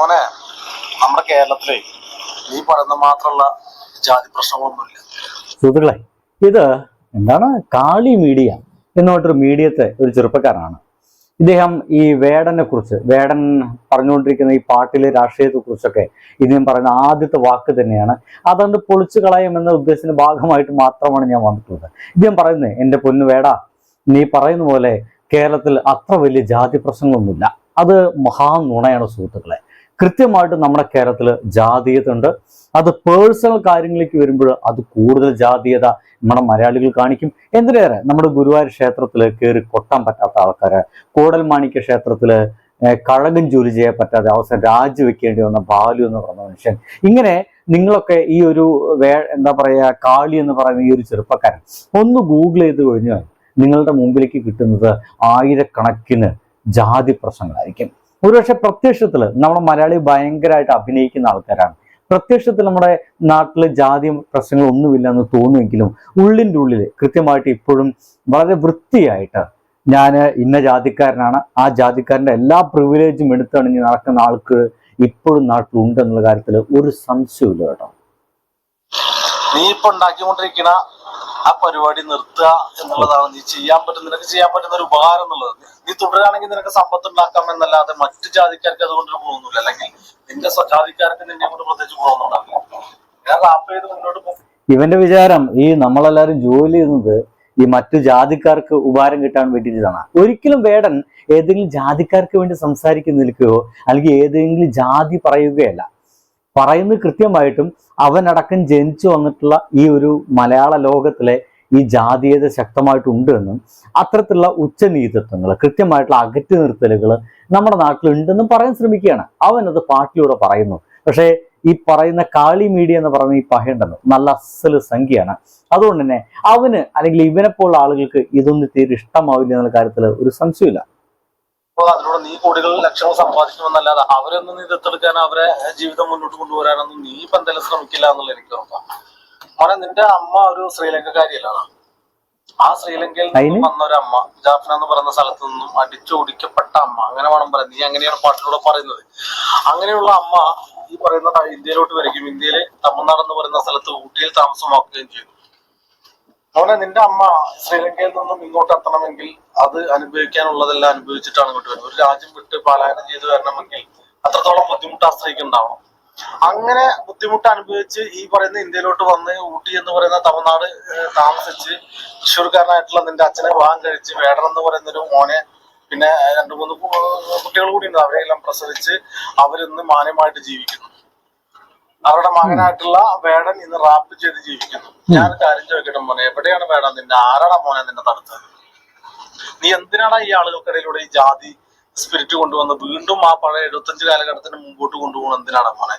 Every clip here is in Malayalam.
മോനെ നമ്മുടെ കേരളത്തിലെ നീ പറയുന്ന മാത്രമുള്ള ജാതി പ്രശ്നങ്ങളൊന്നുമില്ല. സുഹൃത്തുക്കളെ ഇത് എന്താണ്? കാളി മീഡിയ എന്നോട്ടൊരു മീഡിയത്തെ ഒരു ചെറുപ്പക്കാരനാണ്. ഇദ്ദേഹം ഈ വേടനെ കുറിച്ച് വേടൻ പറഞ്ഞുകൊണ്ടിരിക്കുന്ന ഈ പാട്ടിലെ രാഷ്ട്രീയത്തെ കുറിച്ചൊക്കെ ഇദ്ദേഹം പറയുന്ന ആദ്യത്തെ വാക്ക് തന്നെയാണ്. അതുകൊണ്ട് പൊളിച്ചു കളയും എന്ന ഉദ്ദേശത്തിന്റെ ഭാഗമായിട്ട് മാത്രമാണ് ഞാൻ വന്നിട്ടുള്ളത്. ഇദ്ദേഹം പറയുന്നത് എന്റെ പൊന്നു വേട നീ പറയുന്ന പോലെ കേരളത്തിൽ അത്ര വലിയ ജാതി പ്രശ്നങ്ങളൊന്നുമില്ല. അത് മഹാ നുണയാണ് സുഹൃത്തുക്കളെ. കൃത്യമായിട്ട് നമ്മുടെ കേരളത്തിൽ ജാതീയത ഉണ്ട് അത് പേഴ്സണൽ കാര്യങ്ങളിലേക്ക് വരുമ്പോൾ അത് കൂടുതൽ ജാതീയത നമ്മുടെ മലയാളികൾ കാണിക്കും. എന്തിനേറെ നമ്മുടെ ഗുരുവായൂർ ക്ഷേത്രത്തിൽ കയറി കൊട്ടാൻ പറ്റാത്ത ആൾക്കാര് കൂടൽമാണിക്യ ക്ഷേത്രത്തിൽ കഴകം ജോലി ചെയ്യാൻ പറ്റാതെ അവസരം രാജിവെക്കേണ്ടി വന്ന ബാലു എന്ന് പറഞ്ഞ മനുഷ്യൻ. ഇങ്ങനെ നിങ്ങളൊക്കെ ഈ ഒരു വേ എന്താ പറയുക കാളി എന്ന് പറയുന്ന ഈ ഒരു ചെറുപ്പക്കാരൻ ഒന്ന് ഗൂഗിൾ ചെയ്ത് കഴിഞ്ഞാൽ നിങ്ങളുടെ മുമ്പിലേക്ക് കിട്ടുന്നത് ആയിരക്കണക്കിന് ജാതി പ്രശ്നങ്ങളായിരിക്കും. ഒരുപക്ഷെ പ്രത്യക്ഷത്തിൽ നമ്മുടെ മലയാളി ഭയങ്കരമായിട്ട് അഭിനയിക്കുന്ന ആൾക്കാരാണ്. പ്രത്യക്ഷത്തിൽ നമ്മുടെ നാട്ടിൽ ജാതി പ്രശ്നങ്ങൾ ഒന്നുമില്ല എന്ന് തോന്നുമെങ്കിലും ഉള്ളിന്റെ ഉള്ളിൽ കൃത്യമായിട്ട് ഇപ്പോഴും വളരെ വൃത്തിയായിട്ട് ഞാൻ ഇന്ന ജാതിക്കാരനാണ് ആ ജാതിക്കാരന്റെ എല്ലാ പ്രിവിലേജും എടുത്തണിഞ്ഞ് നടക്കുന്ന ആൾക്ക് ഇപ്പോഴും നാട്ടിൽ ഉണ്ടെന്നുള്ള കാര്യത്തിൽ ഒരു സംശയമില്ല കേട്ടോ. നീ ഇപ്പൊ ഉണ്ടാക്കിക്കൊണ്ടിരിക്കുന്ന ആ പരിപാടി നിർത്തുക എന്നുള്ളതാണ്. നീ ചെയ്യാൻ പറ്റുന്ന നിനക്ക് ചെയ്യാൻ പറ്റുന്ന ഒരു ഉപകാരം എന്നുള്ളത്. നീ തുടരുകയാണെങ്കിൽ നിനക്ക് സമ്പത്ത് ഉണ്ടാക്കാം എന്നല്ലാതെ മറ്റു ജാതിക്കാർക്ക് അതുകൊണ്ട് പോകുന്നില്ല അല്ലെങ്കിൽ നിന്റെ സ്വജാതിക്കാർക്ക് നിന്നെ കൊണ്ട് പ്രത്യേകിച്ച് പോകുന്നുണ്ടാവില്ല ഞാൻ ചെയ്ത് മുന്നോട്ട് പോകും ഇവന്റെ വിചാരം ഈ നമ്മളെല്ലാരും ജോലി ചെയ്യുന്നത് ഈ മറ്റു ജാതിക്കാർക്ക് ഉപകാരം കിട്ടാൻ വേണ്ടിയിട്ടാണ്. ഒരിക്കലും വേടൻ ഏതെങ്കിലും ജാതിക്കാർക്ക് വേണ്ടി സംസാരിക്കുന്ന നിൽക്കുകയോ അല്ലെങ്കിൽ ഏതെങ്കിലും ജാതി പറയുകയല്ല. പറയുന്നത് കൃത്യമായിട്ടും അവനടക്കം ജനിച്ചു വന്നിട്ടുള്ള ഈ ഒരു മലയാള ലോകത്തിലെ ഈ ജാതീയത ശക്തമായിട്ടുണ്ട് എന്നും അത്തരത്തിലുള്ള ഉച്ചനീതിത്വങ്ങൾ കൃത്യമായിട്ടുള്ള അകറ്റി നിർത്തലുകൾ നമ്മുടെ നാട്ടിലുണ്ടെന്നും പറയാൻ ശ്രമിക്കുകയാണ്. അവനത് പാട്ടിലൂടെ പറയുന്നു. പക്ഷേ ഈ പറയുന്ന കാളി മീഡിയ എന്ന് പറയുന്ന ഈ പഹയുണ്ടല്ലോ നല്ല അസൽ സംഖ്യയാണ്. അതുകൊണ്ട് തന്നെ അവന് അല്ലെങ്കിൽ ഇവനെ പോലുള്ള ആളുകൾക്ക് ഇതൊന്നും തീരെ ഇഷ്ടമാവില്ല എന്നുള്ള കാര്യത്തിൽ ഒരു സംശയമില്ല അപ്പൊ അതിലൂടെ നീ കോടികൾ ലക്ഷങ്ങൾ സമ്പാദിക്കുമെന്നല്ലാതെ അവരൊന്നും നീ ദത്തെടുക്കാൻ അവരെ ജീവിതം മുന്നോട്ട് കൊണ്ടുവരാനൊന്നും നീ ഇപ്പൊ എന്തായാലും ശ്രമിക്കില്ല എന്നുള്ള എനിക്ക് തോന്നുന്നു മോനെ നിന്റെ അമ്മ ഒരു ശ്രീലങ്കക്കാരിയല്ലാണ് ആ ശ്രീലങ്കയിൽ നിന്ന് വന്ന ഒരു അമ്മ ജാഫ്ന എന്ന് പറയുന്ന സ്ഥലത്ത് നിന്നും അടിച്ചോടിക്കപ്പെട്ട അമ്മ. അങ്ങനെ വേണം പറയാം നീ അങ്ങനെയാണ് പാട്ടിലൂടെ പറയുന്നത്. അങ്ങനെയുള്ള അമ്മ ഈ പറയുന്ന ഇന്ത്യയിലോട്ട് വരികയും ഇന്ത്യയിലെ തമിഴ്നാട് എന്ന് പറയുന്ന സ്ഥലത്ത് ഊട്ടിയിൽ താമസമാക്കുകയും ചെയ്തു. അതുപോലെ നിന്റെ അമ്മ ശ്രീലങ്കയിൽ നിന്നും ഇങ്ങോട്ട് എത്തണമെങ്കിൽ അത് അനുഭവിക്കാനുള്ളതെല്ലാം അനുഭവിച്ചിട്ടാണ് ഇങ്ങോട്ട് വരുന്നത്. ഒരു രാജ്യം വിട്ട് പലായനം ചെയ്തു വരണമെങ്കിൽ അത്രത്തോളം ബുദ്ധിമുട്ട് ആ സ്ത്രീക്ക് ഉണ്ടാവണം. അങ്ങനെ ബുദ്ധിമുട്ട് അനുഭവിച്ച് ഈ പറയുന്ന ഇന്ത്യയിലോട്ട് വന്ന് ഊട്ടി എന്ന് പറയുന്ന തമിഴ്നാട് താമസിച്ച് തൃശ്ശൂർക്കാരനായിട്ടുള്ള നിന്റെ അച്ഛനെ വിവാഹം കഴിച്ച് വേടൻ എന്ന് പറയുന്ന ഒരു മോനെ പിന്നെ രണ്ടു മൂന്ന് കുട്ടികൾ കൂടി ഉണ്ട്. അവരെല്ലാം പ്രസവിച്ച് അവരിന്ന് മാന്യമായിട്ട് ജീവിക്കുന്നു. അവരുടെ മകനായിട്ടുള്ള വേടൻ ഇന്ന് റാപ്പ് ചെയ്ത് ജീവിക്കുന്നു. ഞാൻ കാര്യം ചോദിക്കട്ടെ മോനെ? എവിടെയാണ് വേടൻ നിന്റെ ആരാടാ മോനെ നിന്നെ തടുത്തത്? നീ എന്തിനാണ് ഈ ആളുകൾക്കിടയിലൂടെ ഈ ജാതി സ്പിരിറ്റ് കൊണ്ടുവന്ന് വീണ്ടും ആ പഴയ എഴുപത്തഞ്ച് കാലഘട്ടത്തിന് മുമ്പോട്ട് കൊണ്ടുപോകണം എന്തിനാണ് മോനെ?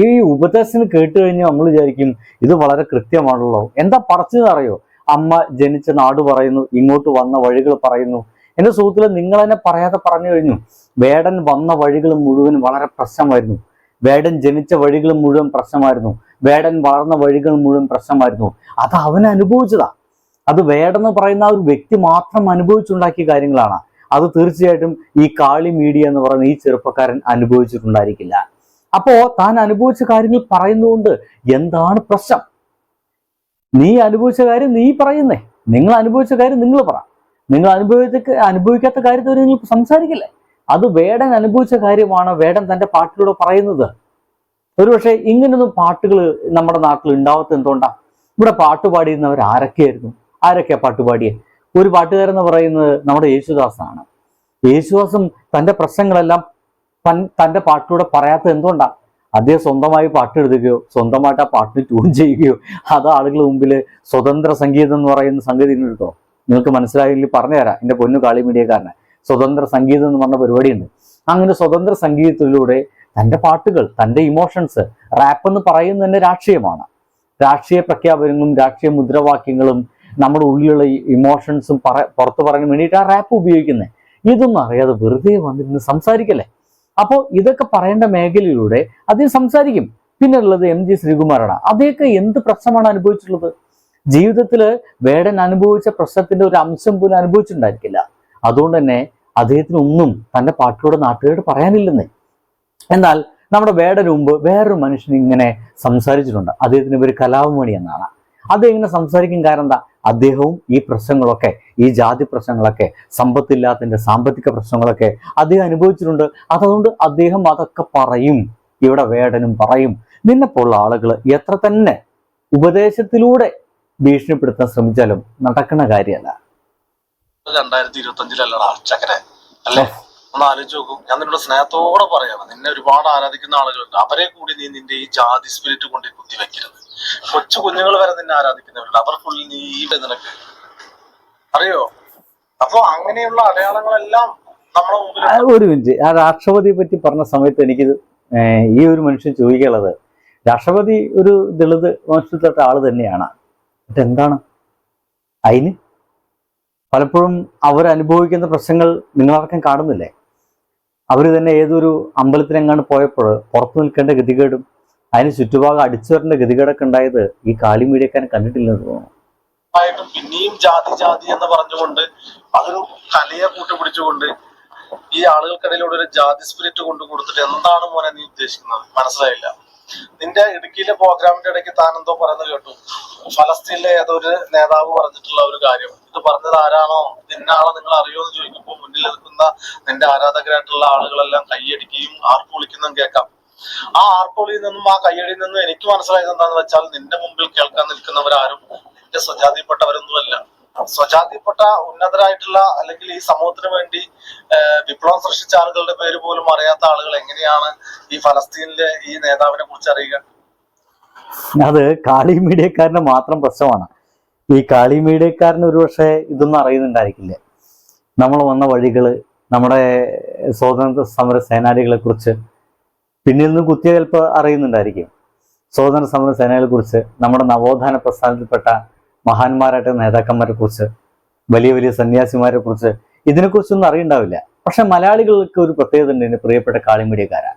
ഈ ഉപദേശം കേട്ട് കഴിഞ്ഞാൽ നമ്മൾ വിചാരിക്കും ഇത് വളരെ കൃത്യമാണല്ലോ. എന്താ പറച്ചത് അറിയോ? അമ്മ ജനിച്ച നാട് പറയുന്നു ഇങ്ങോട്ട് വന്ന വഴികൾ പറയുന്നു. എന്റെ സുഹൃത്തുക്കളെ നിങ്ങൾ തന്നെ പറയാതെ പറഞ്ഞു കഴിഞ്ഞു. വേടൻ വന്ന വഴികൾ മുഴുവൻ വളരെ പ്രശ്നമായിരുന്നു. വേടൻ ജനിച്ച വഴികൾ മുഴുവൻ പ്രശ്നമായിരുന്നു. വേടൻ വളർന്ന വഴികൾ മുഴുവൻ പ്രശ്നമായിരുന്നു. അത് അവൻ അത് വേടെന്ന് പറയുന്ന ഒരു വ്യക്തി മാത്രം അനുഭവിച്ചുണ്ടാക്കിയ കാര്യങ്ങളാണ്. അത് തീർച്ചയായിട്ടും ഈ കാളി മീഡിയ എന്ന് പറയുന്ന ഈ ചെറുപ്പക്കാരൻ അനുഭവിച്ചിട്ടുണ്ടായിരിക്കില്ല. അപ്പോ താൻ അനുഭവിച്ച കാര്യങ്ങൾ പറയുന്നതുകൊണ്ട് എന്താണ് പ്രശ്നം? നീ അനുഭവിച്ച കാര്യം നീ പറയുന്നേ. നിങ്ങൾ അനുഭവിച്ച കാര്യം നിങ്ങൾ പറ. നിങ്ങൾ അനുഭവിച്ച അനുഭവിക്കാത്ത കാര്യത്തിൽ നിങ്ങൾ സംസാരിക്കില്ലേ? അത് വേടൻ അനുഭവിച്ച കാര്യമാണ് വേടൻ തന്റെ പാട്ടിലൂടെ പറയുന്നത്. ഒരുപക്ഷെ ഇങ്ങനൊന്നും പാട്ടുകൾ നമ്മുടെ നാട്ടിൽ ഉണ്ടാവാത്ത എന്തുകൊണ്ടാ? ഇവിടെ പാട്ട് പാടിയിരുന്നവർ ആരൊക്കെയായിരുന്നു ആരൊക്കെയാ പാട്ടുപാടിയെ ഒരു പാട്ടുകാരൻ എന്ന് പറയുന്നത് നമ്മുടെ യേശുദാസാണ്. യേശുദാസും തന്റെ പ്രശ്നങ്ങളെല്ലാം തൻ- തന്റെ പാട്ടിലൂടെ പറയാത്തത് എന്തുകൊണ്ടാണ് അദ്ദേഹം സ്വന്തമായി പാട്ട് എഴുതുകയോ സ്വന്തമായിട്ട് ആ പാട്ടിന് ട്യൂൺ ചെയ്യുകയോ അത് ആളുകളുടെ മുമ്പിൽ സ്വതന്ത്ര സംഗീതം എന്ന് പറയുന്ന സംഗതി കേട്ടോ നിങ്ങൾക്ക് മനസ്സിലായെങ്കിൽ പറഞ്ഞുതരാം. എന്റെ പൊന്നു കാളി മീഡിയക്കാരനെ. സ്വതന്ത്ര സംഗീതം എന്ന് പറഞ്ഞ പരിപാടിയുണ്ട്. അങ്ങനെ സ്വതന്ത്ര സംഗീതത്തിലൂടെ തന്റെ പാട്ടുകൾ തന്റെ ഇമോഷൻസ് റാപ്പ് എന്ന് പറയുന്നത് രാഷ്ട്രീയമാണ്. രാഷ്ട്രീയ പ്രഖ്യാപനങ്ങളും രാഷ്ട്രീയ മുദ്രാവാക്യങ്ങളും നമ്മുടെ ഉള്ളിലുള്ള ഇമോഷൻസും പറ പുറത്തു പറയാൻ വേണ്ടിയിട്ട് ആ റാപ്പ് ഉപയോഗിക്കുന്നത് ഇതൊന്നും അറിയാതെ വെറുതെ വന്നിരുന്ന് സംസാരിക്കല്ലേ? അപ്പോൾ ഇതൊക്കെ പറയേണ്ട മേഖലയിലൂടെ അദ്ദേഹം സംസാരിക്കും. പിന്നെ ഉള്ളത് എം ജി ശ്രീകുമാറാണ്. അദ്ദേഹമൊക്കെ എന്ത് പ്രശ്നമാണ് അനുഭവിച്ചിട്ടുള്ളത്? ജീവിതത്തിൽ വേടൻ അനുഭവിച്ച പ്രശ്നത്തിന്റെ ഒരു അംശം പോലും അനുഭവിച്ചിട്ടുണ്ടായിരിക്കില്ല. അതുകൊണ്ട് തന്നെ അദ്ദേഹത്തിന് ഒന്നും തന്റെ പാട്ടിലൂടെ നാട്ടുകാരോട് പറയാനില്ലെന്നേ. എന്നാൽ നമ്മുടെ വേടന് മുമ്പ് വേറൊരു മനുഷ്യൻ ഇങ്ങനെ സംസാരിച്ചിട്ടുണ്ട്. അദ്ദേഹത്തിന് ഒരു കലാവുമണി എന്നാണ് അദ്ദേഹം ഇങ്ങനെ സംസാരിക്കും കാരണം എന്താ? അദ്ദേഹവും ഈ പ്രശ്നങ്ങളൊക്കെ ഈ ജാതി പ്രശ്നങ്ങളൊക്കെ സമ്പത്തില്ലാത്തതിന്റെ സാമ്പത്തിക പ്രശ്നങ്ങളൊക്കെ അദ്ദേഹം അനുഭവിച്ചിട്ടുണ്ട്. അതുകൊണ്ട് അദ്ദേഹം അതൊക്കെ പറയും. ഇവിടെ വേടനും പറയും. നിന്നെപ്പോലുള്ള ആളുകൾ എത്ര തന്നെ ഉപദേശത്തിലൂടെ ഭീഷണിപ്പെടുത്താൻ ശ്രമിച്ചാലും നടക്കുന്ന കാര്യമല്ല. രണ്ടായിരത്തി ഇരുപത്തി അഞ്ചിലല്ലടാ ചക്കരെ? അല്ലേ? ഒന്ന് ആലോചിച്ച് നോക്കും. ഞാൻ നിന്നോട് സ്നേഹത്തോടെ പറയാണ് നിന്നെ ഒരുപാട് ആരാധിക്കുന്ന ആളുകളുണ്ട്. അവരെ കൂടി നീ നിന്റെ ഈ ജാതി സ്പിരിറ്റ് കൊണ്ട് കുത്തി വെക്കരുത് കൊച്ചു കുഞ്ഞുങ്ങൾ വരെ നിന്നെ ആരാധിക്കുന്നവരുണ്ട്. അവർ ഫുൾ നീ നിനക്ക് അറിയോ? അപ്പൊ അങ്ങനെയുള്ള അടയാളങ്ങളെല്ലാം ഒരു മിനിറ്റ്. ആ രാഷ്ട്രപതിയെ പറ്റി പറഞ്ഞ സമയത്ത് എനിക്ക് ഈ ഒരു മനുഷ്യൻ ചോദിക്കാനുള്ളത് രാഷ്ട്രപതി ഒരു ദളിത് വംശത്തിൽപ്പെട്ട ആൾ തന്നെയാണ്. എന്താണ്? അതിന് പലപ്പോഴും അവർ അനുഭവിക്കുന്ന പ്രശ്നങ്ങൾ നിങ്ങളടക്കം കാണുന്നില്ലേ? അവർ തന്നെ ഏതൊരു അമ്പലത്തിലെങ്ങാണ്ട് പോയപ്പോൾ പുറത്തു നിൽക്കേണ്ട ഗതികേടും അതിന് ചുറ്റുഭാഗം അടിച്ചു വരേണ്ട ഗതികേടൊക്കെ ഉണ്ടായത് ഈ കാലി മീഡിയക്കാരൻ കണ്ടിട്ടില്ലെന്ന് തോന്നുന്നു. പിന്നെയും ജാതി ജാതി എന്ന് പറഞ്ഞുകൊണ്ട് അതൊരു കലയെ കൂട്ടുപിടിച്ചുകൊണ്ട് ഈ ആളുകൾക്കിടയിലൂടെ ഒരു ജാതി സ്പിരിറ്റ് കൊണ്ട് കൊടുത്തിട്ട് എന്താണ് മോനെ നീ ഉദ്ദേശിക്കുന്നത്? മനസ്സിലായില്ല. നിന്റെ ഇടുക്കിയിലെ പ്രോഗ്രാമിന്റെ ഇടയ്ക്ക് താൻ എന്തോ പറയുന്നത് കേട്ടു. ഫലസ്തീനിലെ ഏതൊരു നേതാവ് പറഞ്ഞിട്ടുള്ള ഒരു കാര്യം. ഇത് പറഞ്ഞത് ആരാണോ? നിന്നാളെ നിങ്ങൾ അറിയോ എന്ന് ചോദിക്കുമ്പോൾ മുന്നിൽ നിൽക്കുന്ന നിന്റെ ആരാധകരായിട്ടുള്ള ആളുകളെല്ലാം കൈയടിക്കുകയും ആർപ്പ് വിളിക്കുന്നതും കേൾക്കാം. ആ ആർപ്പൊളിയിൽ നിന്നും ആ കയ്യടിയിൽ നിന്നും എനിക്ക് മനസ്സിലായത് എന്താന്ന് വെച്ചാൽ നിന്റെ മുമ്പിൽ കേൾക്കാൻ നിൽക്കുന്നവരാരും നിന്റെ സ്വജാതിപ്പെട്ടവരൊന്നുമല്ല. സ്വജാതിപ്പെട്ട ഉന്നതരായിട്ടുള്ള അല്ലെങ്കിൽ ഈ സമൂഹത്തിന് വേണ്ടി വിപ്ലവം സൃഷ്ടിച്ച ആളുകളുടെ പേര് പോലും അറിയാത്ത ആളുകൾ എങ്ങനെയാണ് ഈ ഫലസ്തീനിലെ ഈ നേതാവിനെ കുറിച്ച് അറിയുക? അത് കാളി മീഡിയക്കാരന് മാത്രം പ്രശ്നമാണ്. ഈ കാളി മീഡിയക്കാരന് ഒരുപക്ഷെ ഇതൊന്നും അറിയുന്നുണ്ടായിരിക്കില്ല. നമ്മൾ വന്ന വഴികൾ നമ്മുടെ സ്വാതന്ത്ര്യ സമര സേനാനികളെ കുറിച്ച് പിന്നിൽ നിന്ന് കുത്തിയ ചിലപ്പോൾ അറിയുന്നുണ്ടായിരിക്കും. സ്വാതന്ത്ര്യ സമര സേനകളെ കുറിച്ച് നമ്മുടെ നവോത്ഥാന പ്രസ്ഥാനത്തിൽപ്പെട്ട മഹാന്മാരായിട്ട് നേതാക്കന്മാരെ കുറിച്ച് വലിയ വലിയ സന്യാസിമാരെ കുറിച്ച് ഇതിനെക്കുറിച്ചൊന്നും അറിയണ്ടാവില്ല. പക്ഷെ മലയാളികൾക്ക് ഒരു പ്രത്യേകത ഉണ്ട് എന്റെ പ്രിയപ്പെട്ട കാളിമീഡിയക്കാരാ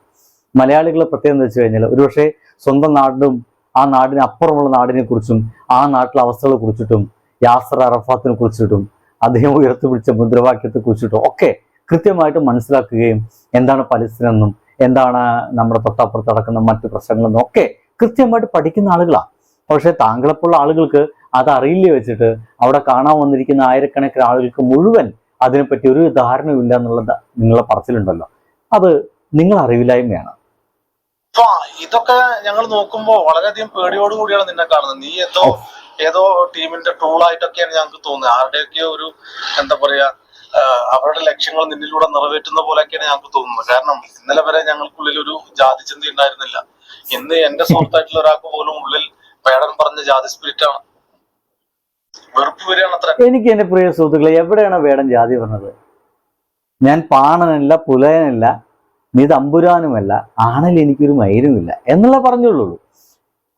മലയാളികളെ പ്രത്യേകത എന്ന് വെച്ച് കഴിഞ്ഞാൽ ഒരുപക്ഷെ സ്വന്തം നാടിനും ആ നാടിന് അപ്പുറമുള്ള നാടിനെ കുറിച്ചും ആ നാട്ടിലെ അവസ്ഥകളെ കുറിച്ചിട്ടും യാസർ അറഫാത്തിനെ കുറിച്ചിട്ടും അദ്ദേഹം ഉയർത്തിപ്പിടിച്ച മുദ്രാവാക്യത്തെ കുറിച്ചിട്ടും ഒക്കെ കൃത്യമായിട്ട് മനസ്സിലാക്കുകയും എന്താണ് പലസ്തീൻ എന്നും എന്താണ് നമ്മുടെ തൊട്ടപ്പുറത്ത് നടക്കുന്ന മറ്റു പ്രശ്നങ്ങളെന്നും ഒക്കെ കൃത്യമായിട്ട് പഠിക്കുന്ന ആളുകളാണ് പക്ഷെ താങ്കളെപ്പോലുള്ള ആളുകൾക്ക് അത് അറിയില്ല വെച്ചിട്ട് അവിടെ കാണാൻ വന്നിരിക്കുന്ന ആയിരക്കണക്കിന് ആളുകൾക്ക് മുഴുവൻ അതിനെപ്പറ്റി ഒരു ധാരണയുമില്ല എന്നുള്ളത് നിങ്ങളെ പറച്ചിലുണ്ടല്ലോ. അത് നിങ്ങൾ അറിവില്ലായ്മയാണ്. ഇതൊക്കെ ഞങ്ങൾ നോക്കുമ്പോ വളരെയധികം പേടിയോട് കൂടിയാണ് നിന്നെ കാണുന്നത്. നീ എന്തോ ഏതോ ടീമിന്റെ ടൂൾ ആയിട്ടൊക്കെയാണ് ഞങ്ങൾക്ക് തോന്നുന്നത്. ആരുടെയൊക്കെ ഒരു എന്താ പറയാ അവരുടെ ലക്ഷ്യങ്ങൾ നിന്നിലൂടെ നിറവേറ്റുന്ന പോലെയൊക്കെയാണ് ഞങ്ങൾക്ക് തോന്നുന്നത്. കാരണം ഇന്നലെ വരെ ഞങ്ങൾക്കുള്ളിൽ ഒരു ജാതി ചിന്ത ഉണ്ടായിരുന്നില്ല. ഇന്ന് എന്റെ സുഹൃത്തായിട്ടുള്ള ഒരാൾക്ക് പോലും ഉള്ളിൽ പേടൻ പറഞ്ഞ ജാതി സ്പിരിറ്റ് ആണ്. വെറുപ്പ് വരികയാണ് അത്ര. എനിക്ക് എന്റെ പ്രിയ സുഹൃത്തുക്കളെ എവിടെയാണ് വേടൻ ജാതി പറഞ്ഞത്? ഞാൻ പാണനല്ല പുലയനല്ല നീ തമ്പുരാനുമല്ല എനിക്കൊരു മൈരുമില്ല എന്നുള്ള പറഞ്ഞുള്ളൂ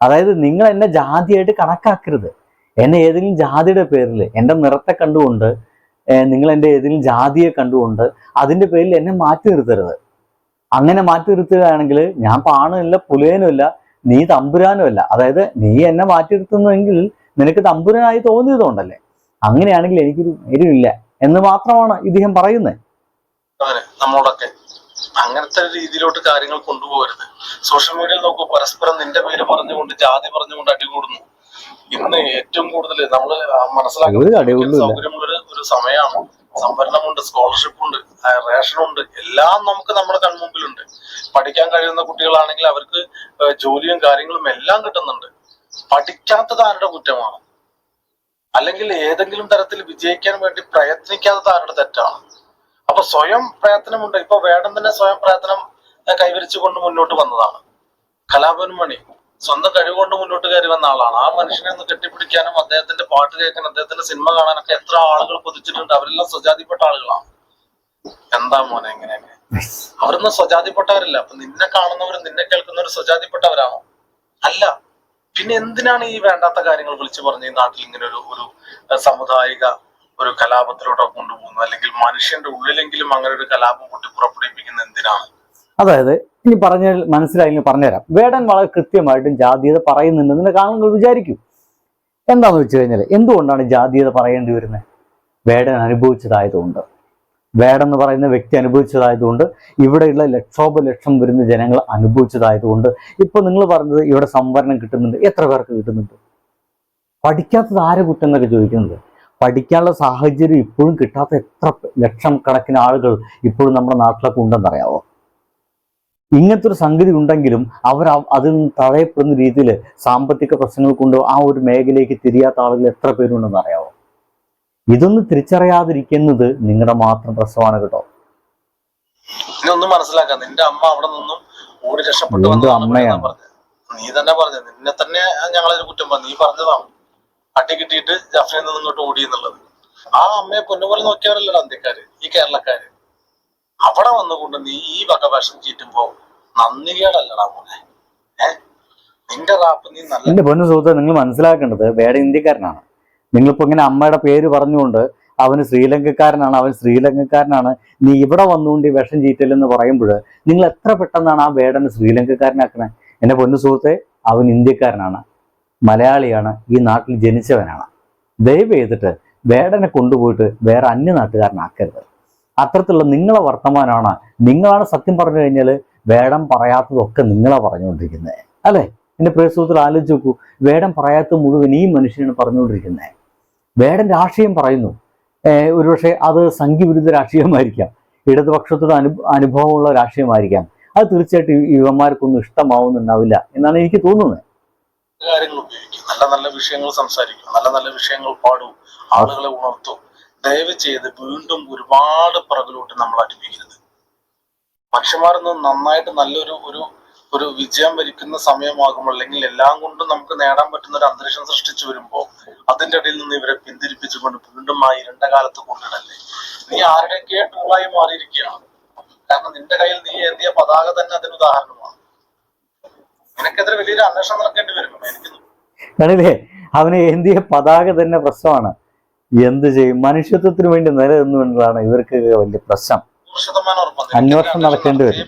അതായത് നിങ്ങൾ എന്നെ ജാതിയായിട്ട് കണക്കാക്കരുത്. എന്നെ ഏതെങ്കിലും ജാതിയുടെ പേരിൽ എന്റെ നിറത്തെ കണ്ടുകൊണ്ട് നിങ്ങൾ എന്റെ ഏതെങ്കിലും ജാതിയെ കണ്ടുകൊണ്ട് അതിന്റെ പേരിൽ എന്നെ മാറ്റി നിർത്തരുത്. അങ്ങനെ മാറ്റി നിർത്തുകയാണെങ്കിൽ ഞാൻ പാണുമില്ല പുലയനുമില്ല നീ തമ്പുരാനുമല്ല. അതായത് നീ എന്നെ മാറ്റി നിർത്തുന്നെങ്കിൽ നിനക്ക് തമ്പുരാനായി തോന്നിയതുകൊണ്ടല്ലേ? അങ്ങനെയാണെങ്കിൽ എനിക്കൊരു മൈരുമില്ല എന്ന് മാത്രമാണ് ഇദ്ദേഹം പറയുന്നത്. നമ്മളോടൊക്കെ അങ്ങനത്തെ രീതിയിലോട്ട് കാര്യങ്ങൾ കൊണ്ടുപോകരുത്. സോഷ്യൽ മീഡിയയിൽ നോക്കൂ പരസ്പരം നിന്റെ പേര് പറഞ്ഞുകൊണ്ട് ജാതി പറഞ്ഞുകൊണ്ട് അടികൂടുന്നു ഇന്ന് ഏറ്റവും കൂടുതൽ നമ്മൾ മനസ്സിലാക്കുന്നത്. സൗകര്യമുള്ള ഒരു സമയമാണ്. സംവരണമുണ്ട് സ്കോളർഷിപ്പ് ഉണ്ട് റേഷനുണ്ട് എല്ലാം നമുക്ക് നമ്മുടെ കൺമുമ്പിലുണ്ട്. പഠിക്കാൻ കഴിയുന്ന കുട്ടികളാണെങ്കിൽ അവർക്ക് ജോലിയും കാര്യങ്ങളും എല്ലാം കിട്ടുന്നുണ്ട്. പഠിക്കാത്തത് ആരുടെ കുറ്റമാണ്? അല്ലെങ്കിൽ ഏതെങ്കിലും തരത്തിൽ വിജയിക്കാൻ വേണ്ടി പ്രയത്നിക്കാത്തത് ആരുടെ തെറ്റാണ്? അപ്പൊ സ്വയം പ്രയത്നമുണ്ട്. ഇപ്പൊ വേണം തന്നെ സ്വയം പ്രയത്നം കൈവരിച്ചുകൊണ്ട് മുന്നോട്ട് വന്നതാണ്. കലാപൻ മണി. സ്വന്തം കഴിവുകൊണ്ട് മുന്നോട്ട് കയറി വന്ന ആളാണ്. ആ മനുഷ്യനെ ഒന്ന് കെട്ടിപ്പിടിക്കാനും അദ്ദേഹത്തിന്റെ പാട്ട് കേൾക്കാനും അദ്ദേഹത്തിന്റെ സിനിമ കാണാനൊക്കെ എത്ര ആളുകൾ കൊതിച്ചിട്ടുണ്ട്. അവരെല്ലാം സ്വജാതിപ്പെട്ട ആളുകളാണ്. എന്താ മോനെ എങ്ങനെയൊക്കെ അവരൊന്നും സ്വജാതിപ്പെട്ടവരല്ല. അപ്പൊ നിന്നെ കാണുന്നവരും നിന്നെ കേൾക്കുന്നവരും സ്വജാതിപ്പെട്ടവരാണോ? അല്ല. പിന്നെ എന്തിനാണ് ഈ വേണ്ടാത്ത കാര്യങ്ങൾ വിളിച്ചു പറഞ്ഞ് ഈ നാട്ടിൽ ഇങ്ങനെ ഒരു ഒരു സാമുദായിക ഒരു കലാപത്തിലോട്ട് കൊണ്ടുപോകുന്നത് അല്ലെങ്കിൽ മനുഷ്യന്റെ ഉള്ളിലെങ്കിലും അങ്ങനെ ഒരു കലാപം പൊട്ടി പുറപ്പെടുവിപ്പിക്കുന്നത് എന്തിനാണ്? അതായത് ഇനി പറഞ്ഞാൽ മനസ്സിലായി പറഞ്ഞുതരാം. വേടൻ വളരെ കൃത്യമായിട്ടും ജാതീയത പറയുന്നുണ്ടെന്ന് നിങ്ങൾ കാണുമ്പോൾ വിചാരിക്കും. എന്താന്ന് വെച്ച് കഴിഞ്ഞാൽ എന്തുകൊണ്ടാണ് ജാതീയത പറയേണ്ടി വരുന്നത്? വേടൻ അനുഭവിച്ചതായതുകൊണ്ട്. എന്ന് പറയുന്ന വ്യക്തി അനുഭവിച്ചതായതുകൊണ്ട് ഇവിടെയുള്ള ലക്ഷോപലക്ഷം വരുന്ന ജനങ്ങൾ അനുഭവിച്ചതായതുകൊണ്ട് ഇപ്പൊ നിങ്ങൾ പറഞ്ഞത് ഇവിടെ സംവരണം കിട്ടുന്നുണ്ട്. എത്ര പേർക്ക് കിട്ടുന്നുണ്ട്? പഠിക്കാത്തത് ആരെ കുറ്റം എന്നൊക്കെ ചോദിക്കുന്നത്. പഠിക്കാനുള്ള സാഹചര്യം ഇപ്പോഴും കിട്ടാത്ത എത്ര ലക്ഷം കണക്കിന് ആളുകൾ ഇപ്പോഴും നമ്മുടെ നാട്ടിലൊക്കെ ഉണ്ടെന്നറിയാവോ ഇങ്ങനത്തെ ഒരു സംഗതി ഉണ്ടെങ്കിലും അവർ അതിൽ നിന്ന് തടയപ്പെടുന്ന രീതിയിൽ സാമ്പത്തിക പ്രശ്നങ്ങൾ കൊണ്ട് ആ ഒരു മേഖലയ്ക്ക് തിരിയാത്ത ആളുകൾ എത്ര പേരുണ്ടെന്ന് അറിയാവോ? ഇതൊന്നും തിരിച്ചറിയാതിരിക്കുന്നത് നിങ്ങളുടെ മാത്രം പ്രശ്നമാണ് കേട്ടോ. ഒന്നും മനസ്സിലാക്കാം നിന്റെ അമ്മ അവിടെ നിന്നും ഓടി രക്ഷപ്പെട്ടു അമ്മയാണ്. നീ തന്നെ പറഞ്ഞു നിന്നെ തന്നെ ഞങ്ങളൊരു കുറ്റം പറഞ്ഞു. നീ പറഞ്ഞതാണ്. അട്ടി കിട്ടിയിട്ട് ജഫ്രിയിൽ നിന്ന് ഇങ്ങോട്ട് ഓടി എന്നുള്ളത്. ആ അമ്മയെ പൊന്നുപോലെ നോക്കിയവരല്ലോ അന്ത്യക്കാര് ഈ കേരളക്കാര്. അവിടെ വന്നുകൊണ്ട് നീ ഈ വക വേഷം ചീറ്റുമ്പോ നന്ദികേടല്ലടാ മോനെ. നിന്റെ റാപ്പ് നീ നല്ല എന്റെ പൊന്നു സുഹൃത്ത് നിങ്ങൾ മനസ്സിലാക്കേണ്ടത് വേറെ ഇന്ത്യക്കാരനാണ്. നിങ്ങളിപ്പോ ഇങ്ങനെ അമ്മയുടെ പേര് പറഞ്ഞുകൊണ്ട് അവന് ശ്രീലങ്കക്കാരനാണ് അവൻ ശ്രീലങ്കക്കാരനാണ്. നീ ഇവിടെ വന്നുകൊണ്ട് ഈ വിഷം ചീറ്റലെന്ന് പറയുമ്പോൾ നിങ്ങൾ എത്ര പെട്ടെന്നാണ് ആ വേടനെ ശ്രീലങ്കക്കാരനാക്കണേ? എന്റെ പൊന്നു സുഹൃത്തെ അവൻ ഇന്ത്യക്കാരനാണ് മലയാളിയാണ് ഈ നാട്ടിൽ ജനിച്ചവനാണ്. ദയവ് ചെയ്തിട്ട് വേടനെ കൊണ്ടുപോയിട്ട് വേറെ അന്യ നാട്ടുകാരനാക്കരുത് അത്തരത്തിലുള്ള നിങ്ങളെ വർത്തമാനമാണ് നിങ്ങളാണ് സത്യം പറഞ്ഞു കഴിഞ്ഞാൽ വേടം പറയാത്തതൊക്കെ നിങ്ങളെ പറഞ്ഞുകൊണ്ടിരിക്കുന്നത് അല്ലേ? എന്റെ പ്രിയ സുഹൃത്തിൽ ആലോചിച്ച് നോക്കൂ. വേടം പറയാത്ത മുഴുവൻ ഈ മനുഷ്യനാണ് പറഞ്ഞുകൊണ്ടിരിക്കുന്നത് വേടം രാഷ്ട്രീയം പറയുന്നു. ഒരുപക്ഷെ അത് സംഘവിരുദ്ധ രാഷ്ട്രീയമായിരിക്കാം. ഇടതുപക്ഷത്തോട് അനു അനുഭവമുള്ള രാഷ്ട്രീയമായിരിക്കാം. അത് തീർച്ചയായിട്ടും യുവന്മാർക്കൊന്നും ഇഷ്ടമാവുന്നുണ്ടാവില്ല എന്നാണ് എനിക്ക് തോന്നുന്നത് കാര്യങ്ങൾ ഉപയോഗിക്കും നല്ല നല്ല വിഷയങ്ങൾ സംസാരിക്കും. നല്ല നല്ല വിഷയങ്ങൾ പാടും. ആളുകളെ ഉണർത്തൂ. ദയവ് ചെയ്ത് വീണ്ടും ഒരുപാട് പുറകിലോട്ട് നമ്മൾ അടുപ്പിക്കരുത്. മനുഷ്യന്മാരൊന്നും നന്നായിട്ട് നല്ലൊരു ഒരു ഒരു വിജയം വരിക്കുന്ന സമയമാകുമ്പോൾ അല്ലെങ്കിൽ എല്ലാം കൊണ്ടും നമുക്ക് നേടാൻ പറ്റുന്ന ഒരു അന്തരീക്ഷം സൃഷ്ടിച്ചു വരുമ്പോൾ അതിന്റെ ഇടയിൽ നിന്ന് ഇവരെ പിന്തിരിപ്പിച്ചുകൊണ്ട് വീണ്ടും ആ ഇരുണ്ട കാലത്ത് കൊണ്ടിടല്ലേ? നീ ആരുടെയൊക്കെ ടൂളായി മാറിയിരിക്കുകയാണ്? കാരണം നിന്റെ കയ്യിൽ നീ ഏന്തിയ പതാക തന്നെ അതിന് ഉദാഹരണമാണ്. നിനക്കെതിരെ വലിയൊരു അന്വേഷണം നടക്കേണ്ടി വരും. എനിക്ക് അവന് ഏന്തിയ പതാക തന്നെ പ്രശ്നമാണ്. എന്ത് ചെയ്യും? മനുഷ്യത്വത്തിന് വേണ്ടി നിലനിന്നുകൊണ്ടാണ് ഇവർക്ക് വലിയ പ്രശ്നം. അന്വേഷണം നടക്കേണ്ടി വരും.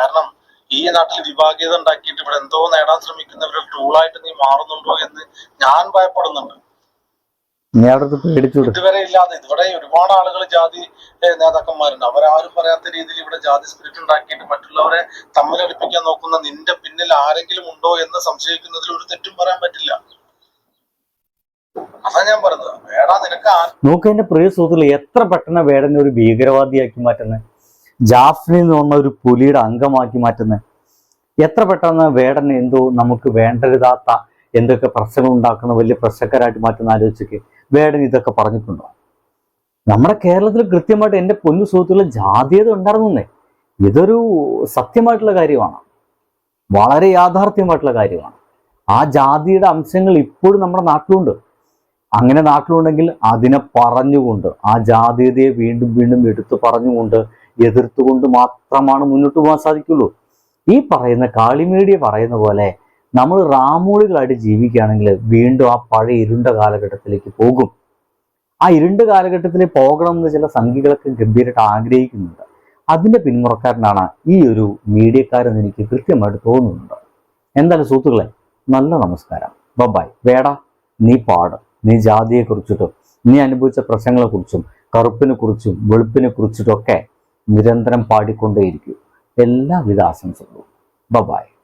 കാരണം ഈ നാട്ടിൽ വിഭാഗീയത ഉണ്ടാക്കിയിട്ട് ഇവിടെ എന്തോ നേടാൻ ശ്രമിക്കുന്നവരുടെ ടൂളായിട്ട് നീ മാറുന്നുണ്ടോ എന്ന് ഞാൻ ഭയപ്പെടുന്നുണ്ട്. ഇതുവരെ ഇല്ലാതെ ഇവിടെ ഒരുപാട് ആളുകൾ ജാതി നേതാക്കന്മാരുണ്ട്. അവരാരും പറയാത്ത രീതിയിൽ ഇവിടെ ജാതി സ്പിരിറ്റ് ഉണ്ടാക്കിയിട്ട് മറ്റുള്ളവരെ തമ്മിലടിപ്പിക്കാൻ നോക്കുന്ന നിന്റെ പിന്നിൽ ആരെങ്കിലും ഉണ്ടോ എന്ന് സംശയിക്കുന്നതിൽ ഒരു തെറ്റും പറയാൻ പറ്റില്ല. അതാ ഞാൻ പറഞ്ഞത്. നോക്ക് എന്റെ പ്രിയ സുഹൃത്തുക്കൾ എത്ര പെട്ടെന്ന് വേടനെ ഒരു ഭീകരവാദിയാക്കി മാറ്റുന്നത് ജാഫ്നി എന്ന് പറഞ്ഞ ഒരു പുലിയുടെ അംഗമാക്കി മാറ്റുന്നത് എത്ര പെട്ടെന്ന് വേടൻ എന്തോ നമുക്ക് വേണ്ടരുതാത്ത എന്തൊക്കെ പ്രശ്നങ്ങൾ ഉണ്ടാക്കുന്ന വലിയ പ്രശ്നക്കാരായിട്ട് മാറ്റുന്ന ആലോചിച്ചൊക്കെ വേടൻ ഇതൊക്കെ പറഞ്ഞിട്ടുണ്ടോ? നമ്മുടെ കേരളത്തിൽ കൃത്യമായിട്ട് എന്റെ പൊന്നു സുഹൃത്തുക്കളെ ജാതീയത ഉണ്ടായിരുന്നേ ഇതൊരു സത്യമായിട്ടുള്ള കാര്യമാണ്. വളരെ യാഥാർത്ഥ്യമായിട്ടുള്ള കാര്യമാണ്. ആ ജാതിയുടെ അംശങ്ങൾ ഇപ്പോഴും നമ്മുടെ നാട്ടിലുണ്ട്. അങ്ങനെ നാട്ടിലുണ്ടെങ്കിൽ അതിനെ പറഞ്ഞുകൊണ്ട് ആ ജാതീയതയെ വീണ്ടും വീണ്ടും എടുത്തു പറഞ്ഞുകൊണ്ട് എതിർത്തുകൊണ്ട് മാത്രമാണ് മുന്നോട്ട് പോകാൻ സാധിക്കുള്ളൂ. ഈ പറയുന്ന കാളിമീഡിയ പറയുന്ന പോലെ നമ്മൾ റാമൂളികളായിട്ട് ജീവിക്കുകയാണെങ്കിൽ വീണ്ടും ആ പഴയ ഇരുണ്ട കാലഘട്ടത്തിലേക്ക് പോകും. ആ ഇരുണ്ട കാലഘട്ടത്തിലേക്ക് പോകണം എന്ന് ചില സംഖ്യകളൊക്കെ ഗംഭീരമായിട്ട് ആഗ്രഹിക്കുന്നുണ്ട്. അതിന്റെ പിന്മുറക്കാരനാണ് ഈ ഒരു മീഡിയക്കാരെന്ന് എനിക്ക് കൃത്യമായിട്ട് തോന്നുന്നുണ്ട്. എന്തായാലും സുഹൃത്തുക്കളെ നല്ല നമസ്കാരം. ബബായ് വേടാ നീ പാട്. നീ ജാതിയെ കുറിച്ചിട്ടും നീ അനുഭവിച്ച പ്രശ്നങ്ങളെ കുറിച്ചും കറുപ്പിനെ കുറിച്ചും വെളുപ്പിനെ കുറിച്ചിട്ടൊക്കെ നിരന്തരം പാടിക്കൊണ്ടേയിരിക്കും. എല്ലാവിധ ആശംസകളും. ബബായ്